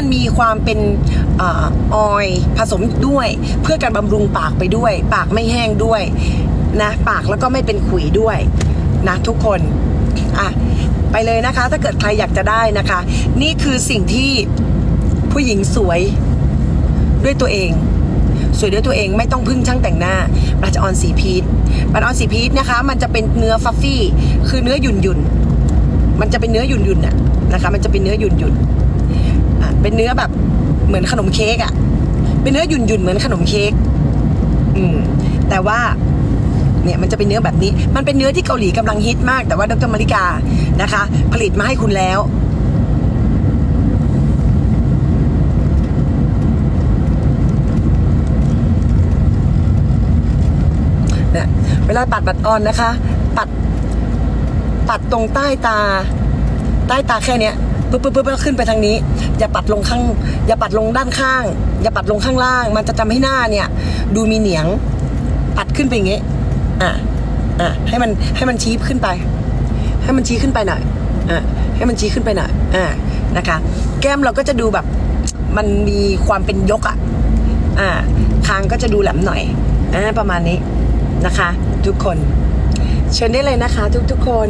มันมีความเป็นออยผสมด้วย เพื่อการบำรุงปากไปด้วย ปากไม่แห้งด้วยนะปากแล้วก็ไม่เป็นขุยด้วยนะทุกคนอะไปเลยนะคะ ถ้าเกิดใครอยากจะได้นะคะ นี่คือสิ่งที่ผู้หญิงสวยด้วยตัวเองสวยด้วยตัวเองไม่ต้องพึ่งช่างแต่งหน้าบัตรออนสีพีทบัตรออนสีพีทนะคะ มันจะเป็นเนื้อฟัฟฟี่ คือเนื้อหยุ่นหยุ่นมันจะเป็นเนื้อหยุ่นหยุ่นน่ะนะคะ มันจะเป็นเนื้อหยุ่นหยุ่น อะเป็นเนื้อแบบเหมือนขนมเค้กอะ เป็นเนื้อหยุ่นหยุ่นเหมือนขนมเค้กอืม แต่ว่าเนี่ยมันจะเป็นเนื้อแบบนี้ มันเป็นเนื้อที่เกาหลีกำลังฮิตมาก แต่ว่าดรมาริกานะคะ ผลิตมาให้คุณแล้วเนี่ยเวลาปัดปัดออนนะคะ ปัด ปัดตรงใต้ตา ใต้ตาแค่เนี้ย ปึ๊บปึ๊บปึ๊บแล้วขึ้นไปทางนี้ อย่าปัดลงข้าง อย่าปัดลงด้านข้าง อย่าปัดลงข้างล่าง มันจะทำให้หน้าเนี่ย ดูมีเหนียง ปัดขึ้นไปอย่างงี้ อะอะให้มันให้มันชี้ขึ้นไป ให้มันชี้ขึ้นไปหน่อยอะให้มันชี้ขึ้นไปหน่อยอะนะคะ แก้มเราก็จะดูแบบ มันมีความเป็นยกอะอ่าคางก็จะดูแหลมหน่อยอ่าประมาณนี้นะคะ ทุกคน เชิญได้เลยนะคะ ทุกๆคน